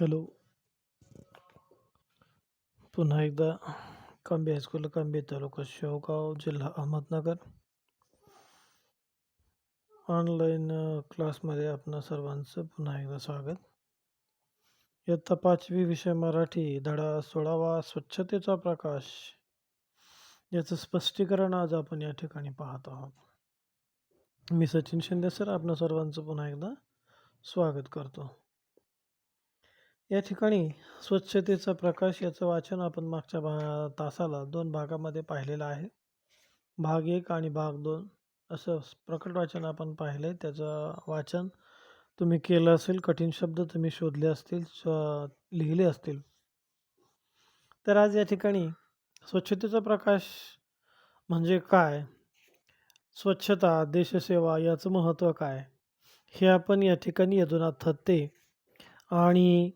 Hello. पुन्हा एकदा Kambe high school Kambe तालुका शेवगाव जिल्हा अहमदनगर. ऑनलाईन क्लासमध्ये आपणा सर्वांचं पुन्हा एकदा स्वागत. इयत्ता पाचवी विषय मराठी धडा सोळावा स्वच्छतेचा प्रकाश. याचं स्पष्टीकरण आज आपण या ठिकाणी पाहत आहोत. मी सचिन शिंदे सर आपणा सर्वांचं पुन्हा एकदा स्वागत करतो. या ठिकाणी स्वच्छतेचा प्रकाश याचं वाचन आपण मागच्या भा तासाला दोन भागामध्ये पाहिलेलं आहे. भाग एक आणि भाग दोन असं प्रकट वाचन आपण पाहिलं आहे त्याचं वाचन तुम्ही केलं असेल कठीण शब्द तुम्ही शोधले असतील श- लिहिले असतील. तर आज या ठिकाणी स्वच्छतेचा प्रकाश म्हणजे काय? स्वच्छता देशसेवा याचं महत्त्व काय? हे आपण या ठिकाणी यदुनाथ थत्ते आणि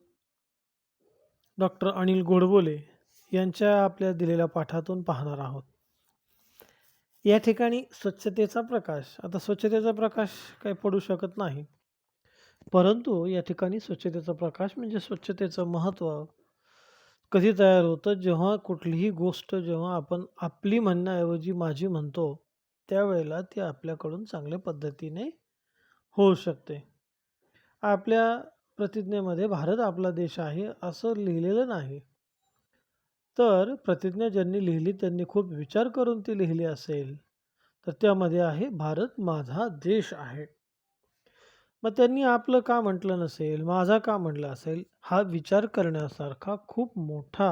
डॉक्टर अनिल गोडबोले यांच्या आपल्या दिलेल्या पाठातून पाहणार आहोत. या ठिकाणी स्वच्छतेचा प्रकाश आता स्वच्छतेचा प्रकाश काही पडू शकत नाही. परंतु या ठिकाणी स्वच्छतेचा प्रकाश म्हणजे स्वच्छतेचं महत्त्व कधी तयार होतं? जेव्हा कुठलीही गोष्ट जेव्हा आपण आपली म्हणण्याऐवजी माझी म्हणतो त्यावेळेला ती आपल्याकडून चांगल्या पद्धतीने होऊ शकते. आपल्या प्रतिज्ञेमध्ये भारत आपला देश आहे असं लिहिलेलं नाही. तर प्रतिज्ञा ज्यांनी लिहिली त्यांनी खूप विचार करून ती लिहिली असेल. तर त्यामध्ये आहे भारत माझा देश आहे. मग त्यांनी आपलं का म्हटलं नसेल माझा का म्हटलं असेल? हा विचार करण्यासारखा खूप मोठा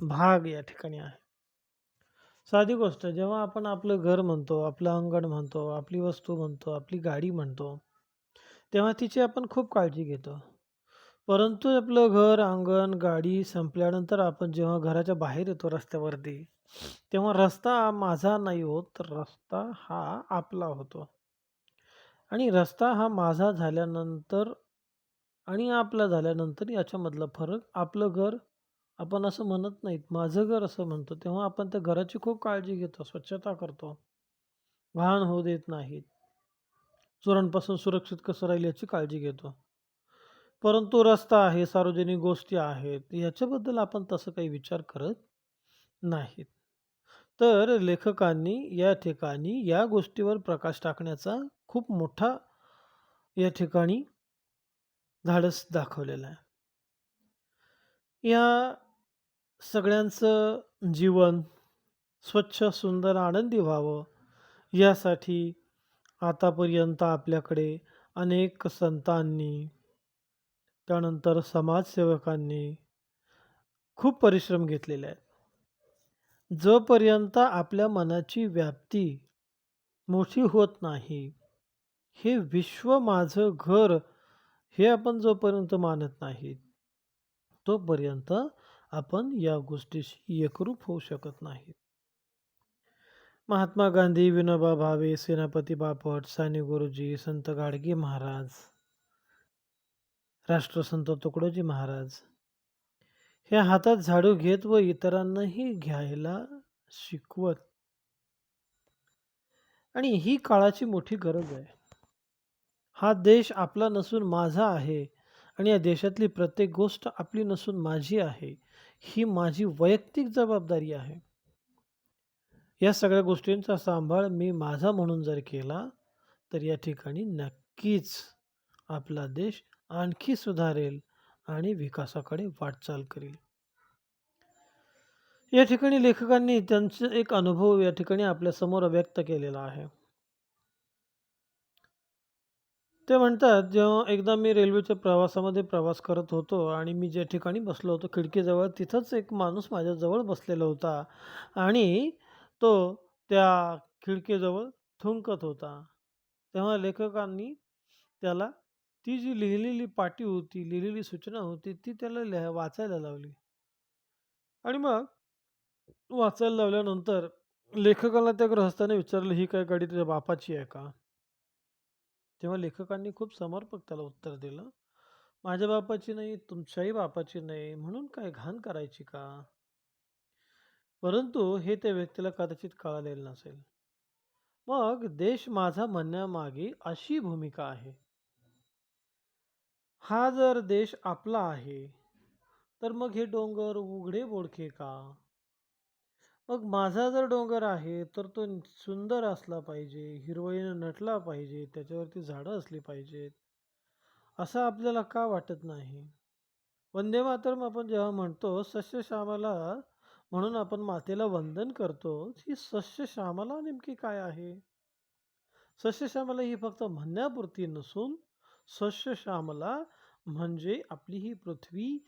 भाग या ठिकाणी आहे. साधी गोष्ट जेव्हा आपण आपलं घर म्हणतो आपलं अंगण म्हणतो आपली वस्तू म्हणतो आपली गाडी म्हणतो तेव्हा तिची आपण खूप काळजी घेतो. परंतु आपलं घर अंगण गाडी संपल्यानंतर आपण जेव्हा घराच्या बाहेर येतो रस्त्यावरती तेव्हा रस्ता माझा नाही होत तर रस्ता हा आपला होतो. आणि रस्ता हा माझा झाल्यानंतर आणि आपला झाल्यानंतर याच्यामधला फरक आपलं घर आपण असं म्हणत नाहीत माझं घर असं म्हणतो तेव्हा आपण त्या घराची खूप काळजी घेतो स्वच्छता करतो. घाण होऊ देत नाहीत. चोरांपासून सुरक्षित कसं राहील याची काळजी घेतो. परंतु रस्ता आहे सार्वजनिक गोष्टी आहेत याच्याबद्दल आपण तसं काही विचार करत नाहीत. तर लेखकांनी या ठिकाणी या गोष्टीवर प्रकाश टाकण्याचा खूप मोठा या ठिकाणी धाडस दाखवलेला आहे. या सगळ्यांचं जीवन स्वच्छ सुंदर आनंदी व्हावं यासाठी आतापर्यंत आपल्याकडे अनेक संतांनी त्यानंतर समाजसेवकांनी खूप परिश्रम घेतलेले आहेत. जोपर्यंत आपल्या मनाची व्याप्ती मोठी होत नाही हे विश्व माझं घर हे आपण जोपर्यंत मानत नाही तोपर्यंत आपण या गोष्टीशी एकरूप होऊ शकत नाही महात्मा गांधी विनोबा भावे सेनापती बापट साने गुरुजी संत गाडगे महाराज राष्ट्रसंत तुकडोजी महाराज. हे हातात झाडू घेत व इतरांनाही घ्यायला शिकवत. आणि ही काळाची मोठी गरज आहे. हा देश आपला नसून माझा आहे आणि या देशातली प्रत्येक गोष्ट आपली नसून माझी आहे. ही माझी वैयक्तिक जबाबदारी आहे. या सगळ्या गोष्टींचा सांभाळ मी माझा म्हणून जर केला तर या ठिकाणी नक्कीच आपला देश आणखी सुधारेल आणि विकासाकडे वाटचाल करेल. या ठिकाणी लेखकांनी त्यांचा एक अनुभव या ठिकाणी आपल्यासमोर व्यक्त केलेला आहे. ते म्हणतात जेव्हा एकदा मी रेल्वेच्या प्रवासामध्ये प्रवास करत होतो आणि मी ज्या ठिकाणी बसलो होतो खिडकीजवळ तिथंच एक माणूस माझ्याजवळ बसलेला होता आणि तो त्या खिडकीजवळ थुंकत होता. तेव्हा लेखकांनी त्याला ती जी लिहिलेली पाटी होती लिहिलेली सूचना होती ती त्याला लिहा वाचायला लावली. आणि मग वाचायला लावल्यानंतर लेखकाला त्या गृहस्थाने विचारलं ही काय गाडी तुझ्या बापाची आहे का? तेव्हा लेखकांनी खूप समर्पक त्याला उत्तर दिलं माझ्या बापाची नाही तुमच्याही बापाची नाही म्हणून काय घाण करायची का? परंतु हे त्या व्यक्तीला कदाचित कळालेलं नसेल मग देश माझा म्हणण्यामागे अशी भूमिका आहे हा जर देश आपला आहे, तर मग हे डोंगर उघडे बोडखे का? मग माझा जर डोंगर आहे, तर तो सुंदर असला पाहिजे, हिरवळीनं नटला पाहिजे, त्याच्यावरती झाडं असली पाहिजेत, असं आपल्याला का वाटत नाही? वंदे मातरम आपण जेव्हा म्हणतो, सस्यश्यामला म्हणून आपण मातेला वंदन करतो, ही सस्यश्यामला नेमकी काय आहे? सस्यश्यामला ही फक्त म्हणण्यापुरती नसून सस्यश्यामला म्हणजे आपली ही पृथ्वी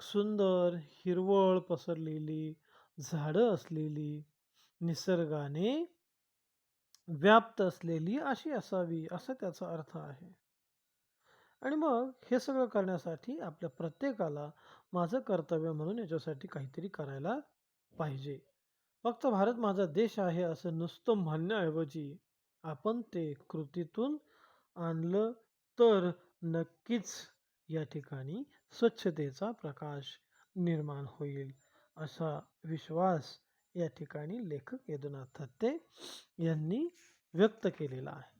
सुंदर, हिरवळ पसरलेली, झाडं असलेली, निसर्गाने व्याप्त असलेली अशी असावी, असा त्याचा अर्थ आहे. आणि मग हे सगळं करण्यासाठी आपल्या प्रत्येकाला माझं कर्तव्य म्हणून याच्यासाठी काहीतरी करायला पाहिजे. फक्त भारत माझा देश आहे असं नुसतं म्हणण्याऐवजी आपण ते कृतीतून आणलं तर नक्कीच या ठिकाणी स्वच्छतेचा प्रकाश निर्माण होईल असा विश्वास या ठिकाणी लेखक यदुनाथ थत्ते यांनी व्यक्त केलेला आहे.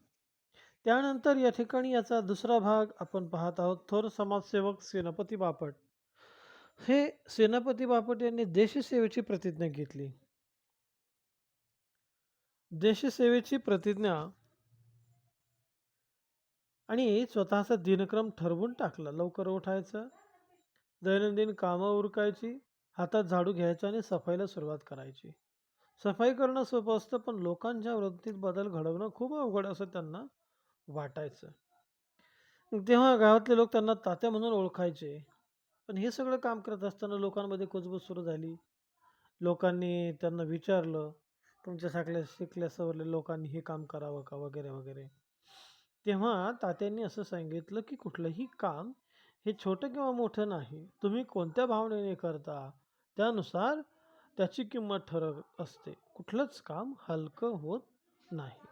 त्यानंतर या ठिकाणी याचा दुसरा भाग आपण पाहत आहोत थोर समाजसेवक सेनापती बापट. हे सेनापती बापट यांनी देशसेवेची प्रतिज्ञा घेतली. देशसेवेची प्रतिज्ञा आणि स्वतःचा दिनक्रम ठरवून टाकला. लवकर उठायचं, दैनंदिन कामं उरकायची, हातात झाडू घ्यायचा आणि सफाईला सुरुवात करायची. सफाई करणं सोपं असतं, पण लोकांच्या वृत्तीत बदल घडवणं खूप अवघड असं त्यांना वाटायचं. तेव्हा गावातले लोक त्यांना तात्या म्हणून ओळखायचे. पण हे सगळं काम करत असताना लोकांमध्ये कुजबूज सुरू झाली. लोकांनी त्यांना विचारलं, तुमच्यासारख्या शिकल्या सवरल्या लोकांनी हे काम करावं का? वगैरे, वगैरे. तेव्हा तात्यांनी असं सांगितलं, की कुठलंही काम हे छोटं किंवा मोठं नाही. तुम्ही कोणत्या भावनेने करता, त्यानुसार त्याची किंमत ठरत असते. कुठलंच काम हलकं होत नाही.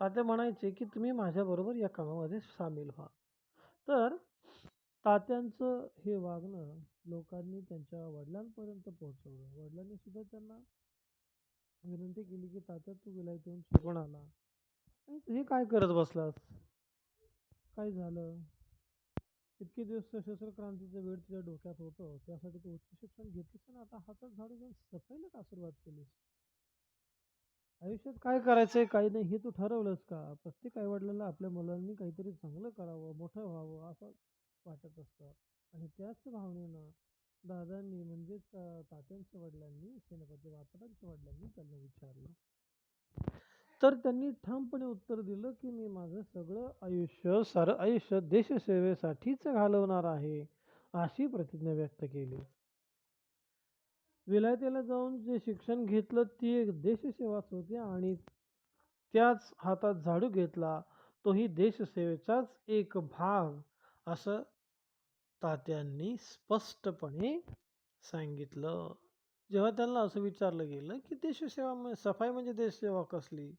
तात्या म्हणायचे, की तुम्ही माझ्याबरोबर या कामामध्ये सामील व्हा. तर तात्यांचं हे वागणं लोकांनी त्यांच्या वडिलांपर्यंत पोहोचवलं. वडिलांनी सुद्धा त्यांना विनंती केली, की तात्या तू विलायत येऊन शिकून आला आणि हे काय करत बसलास? काय झालं? इतके दिवस सशस्त्र क्रांतीचं वेळ तुझ्या डोक्यात होतं. त्यासाठी तू उच्च शिक्षण घेतलंस आणि आता हातात झाडू घेऊन सफाईला का सुरुवात केलीस? आयुष्यात काय करायचंय, काही नाही हे तू ठरवलंस का? प्रत्येक आई-वडिलांना आपल्या मुलांनी काहीतरी चांगलं करावं, मोठं व्हावं असं वाटत असतं आणि त्याच भावनेनं दादांनी म्हणजेच तात्यांच्या वडिलांनी, सेनापती बापटांच्या वडिलांनी त्यांना विचारलं. तर त्यांनी ठामपणे उत्तर दिलं, की "मी माझं सगळं आयुष्य, सारं आयुष्य देशसेवेसाठीच घालवणार आहे." अशी प्रतिज्ञा व्यक्त केली. विलायतेला जाऊन जे शिक्षण घेतलं ती एक देशसेवाच होती आणि त्याच हातात झाडू घेतला तोही देशसेवेचाच एक भाग असं तात्यांनी स्पष्टपणे सांगितलं. जेव्हा त्यांना असं विचारलं गेलं, की देशसेवा म्हणजे सफाई म्हणजे देशसेवा कसली?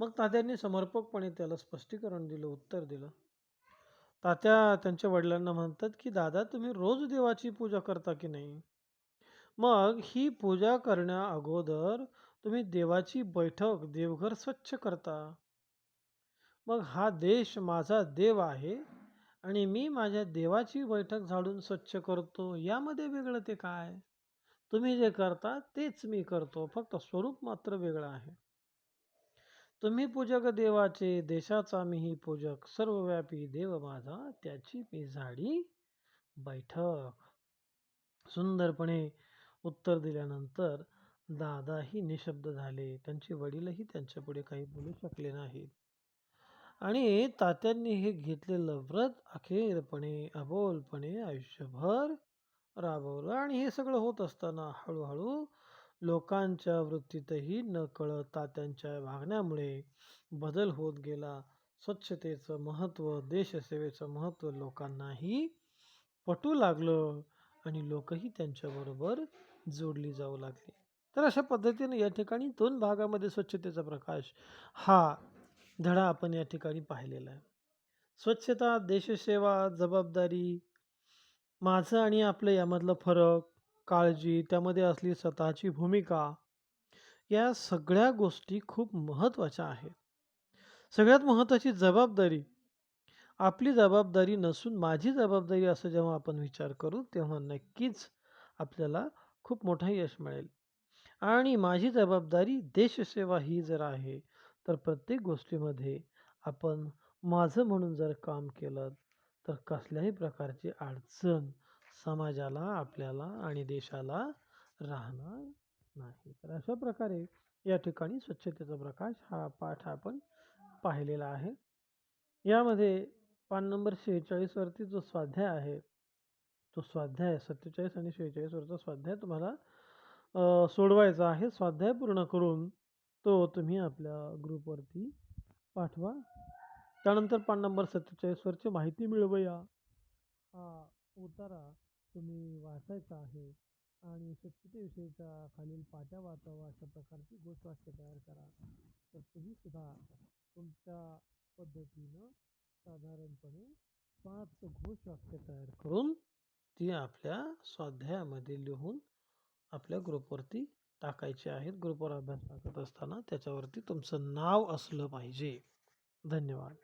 मग तात्यांनी समर्पकपणे त्याला स्पष्टीकरण दिलं, उत्तर दिलं. तात्या त्यांच्या वडिलांना म्हणतात, की "दादा तुम्ही रोज देवाची पूजा करता की नाही? मग ही पूजा करण्या अगोदर तुम्ही देवाची बैठक, देवघर स्वच्छ करता. मग हा देश माझा देव आहे आणि मी माझ्या देवाची बैठक झाडून स्वच्छ करतो. यामध्ये वेगळं ते काय? तुम्ही जे करता तेच मी करतो. फक्त स्वरूप मात्र वेगळं आहे. तुम्ही पूजक देवाचे, देशाचा मीही पूजक. सर्वव्यापी देव माझा, त्याची मी झाडी बैठक." सुंदरपणे उत्तर दिल्यानंतर दादाही निशब्द झाले. त्यांचे वडीलही त्यांच्यापुढे काही बोलू शकले नाहीत. आणि तात्यांनी हे घेतलेलं व्रत अखेरपणे, अबोलपणे आयुष्यभर राबवलं आणि हे सगळं होत असताना हळूहळू लोकांच्या वृत्तीतही नकळत तात्यांच्या वागण्यामुळे बदल होत गेला. स्वच्छतेचं महत्त्व, देशसेवेचं महत्त्व लोकांनाही पटू लागलं आणि लोकही त्यांच्याबरोबर जोडली जाऊ लागली. तर अशा पद्धतीने या ठिकाणी दोन भागामध्ये स्वच्छतेचा प्रकाश हा धडा आपण या ठिकाणी पाहिलेला आहे. स्वच्छता, देशसेवा, जबाबदारी, माझं आणि आपलं यामधला फरक, काळजी, त्यामध्ये असली स्वतःची भूमिका, या सगळ्या गोष्टी खूप महत्त्वाच्या आहेत. सगळ्यात महत्त्वाची जबाबदारी आपली जबाबदारी नसून माझी जबाबदारी असं जेव्हा आपण विचार करू तेव्हा नक्कीच आपल्याला खूप मोठं यश मिळेल आणि माझी जबाबदारी देशसेवा ही जर आहे तर प्रत्येक गोष्टीमध्ये आपण माझं म्हणून जर काम केलं तर कसल्याही प्रकारची अडचण समाजाला आपल्याला आणि देशाला राहणार नाही. तर अशा प्रकारे या ठिकाणी स्वच्छतेचा प्रकाश हा पाठ आपण पाहिलेला आहे. यामध्ये पान नंबर शेहेचाळीसवरती जो स्वाध्याय आहे तो स्वाध्याय सत्तेचाळीस आणि शेहेचाळीसवरचा स्वाध्याय तुम्हाला सोडवायचा आहे. स्वाध्याय पूर्ण करून तो तुम्ही आपल्या ग्रुपवरती पाठवा. त्यानंतर पान नंबर सत्तेचाळीसवरची माहिती मिळवूया. हा उतारा तुम्ही वाचायचा आहे आणि स्वच्छतेविषयीच्या खालील पाट्या वाचावा अशा प्रकारची घोषवाक्य तयार करा. तर तुम्ही सुद्धा तुमच्या पद्धतीनं साधारणपणे पाच घोष वाक्य तयार करून ती आपल्या स्वाध्यायामध्ये लिहून आपल्या ग्रुपवरती टाकायचे आहेत. ग्रुपवर अभ्यास टाकत असताना त्याच्यावरती तुमचं नाव असलं पाहिजे. धन्यवाद.